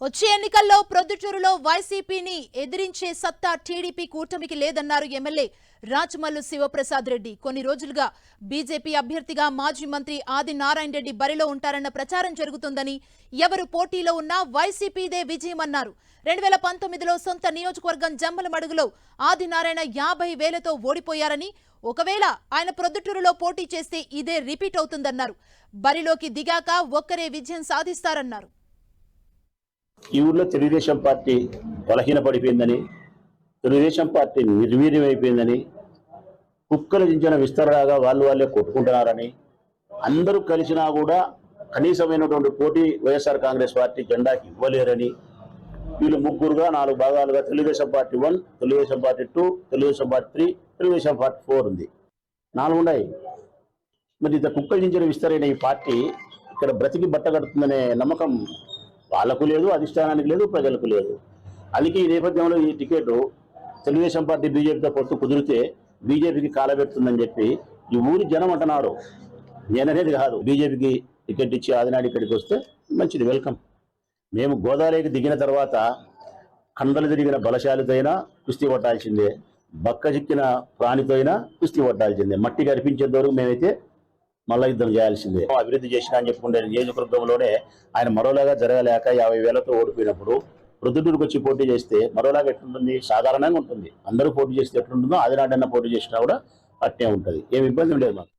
వచ్చే ఎన్నికల్లో ప్రొద్దుటూరులో వైసీపీని ఎదిరించే సత్తా టీడీపీ కూటమికి లేదన్నారు ఎమ్మెల్యే రాచమల్లు శివప్రసాద్ రెడ్డి. కొన్ని రోజులుగా బీజేపీ అభ్యర్థిగా మాజీ మంత్రి ఆది నారాయణ రెడ్డి బరిలో ఉంటారన్న ప్రచారం జరుగుతుందని ఎవరు పోటీలో ఉన్నా వైసీపీదే విజయమన్నారు. రెండు వేల పంతొమ్మిదిలో సొంత నియోజకవర్గం జమ్మలమడుగులో ఆదినారాయణ యాభై వేలతో ఓడిపోయారని ఒకవేళ ఆయన ప్రొద్దుటూరులో పోటీ చేస్తే ఇదే రిపీట్ అవుతుందన్నారు. బరిలోకి దిగాక ఒక్కరే విజయం సాధిస్తారన్నారు. ఈ ఊర్లో తెలుగుదేశం పార్టీ బలహీనపడిపోయిందని తెలుగుదేశం పార్టీ నిర్వీర్యమైపోయిందని కుక్కలు దించిన విస్తరలాగా వాళ్ళు వాళ్ళే కొట్టుకుంటున్నారని అందరూ కలిసినా కూడా కనీసమైనటువంటి పోటీ వైఎస్ఆర్ కాంగ్రెస్ పార్టీ జెండాకి ఇవ్వలేరని వీళ్ళు ముగ్గురుగా నాలుగు భాగాలుగా Telugu Desam party one Telugu Desam party two Telugu Desam party three Telugu Desam party four ఉంది. నాలుగు ఉన్నాయి. మరి ఇంత కుక్కలు దించిన విస్తరైన ఈ పార్టీ ఇక్కడ బ్రతికి బట్ట కడుతుందనే నమ్మకం వాళ్ళకు లేదు అధిష్టానానికి లేదు ప్రజలకు లేదు. అందుకే ఈ నేపథ్యంలో ఈ టికెట్ తెలుగుదేశం పార్టీ బీజేపీతో పొత్తు కుదిరితే బీజేపీకి కాలబెడుతుందని చెప్పి ఈ ఊరి జనం అంటున్నారు. నేననేది కాదు బీజేపీకి టికెట్ ఇచ్చి ఆదినాడు ఇక్కడికి వస్తే మంచిది వెల్కమ్. మేము గోదావరికి దిగిన తర్వాత కండలు తిరిగిన బలశాలితో అయినా కుస్తీ పట్టాల్సిందే బక్క చిక్కిన ప్రాణితో అయినా కుస్తీ పట్టాల్సిందే మట్టి కనిపించేంత వరకు మేమైతే మళ్ళా యుద్ధం చేయాల్సిందే. అభివృద్ధి చేసిన అని చెప్పుకుంటే నియోజకవర్గంలోనే ఆయన మరోలాగా జరగలేక యాభై వేలతో ఓడిపోయినప్పుడు ప్రొద్దుటూరుకు వచ్చి పోటీ చేస్తే మరోలాగా ఎట్లుంటుంది? సాధారణంగా ఉంటుంది. అందరూ పోటీ చేస్తే ఎట్లుంటుందో ఆదినాడన్న పోటీ చేసినా కూడా అట్నే ఉంటుంది. ఏమి ఇబ్బంది లేదు మాకు.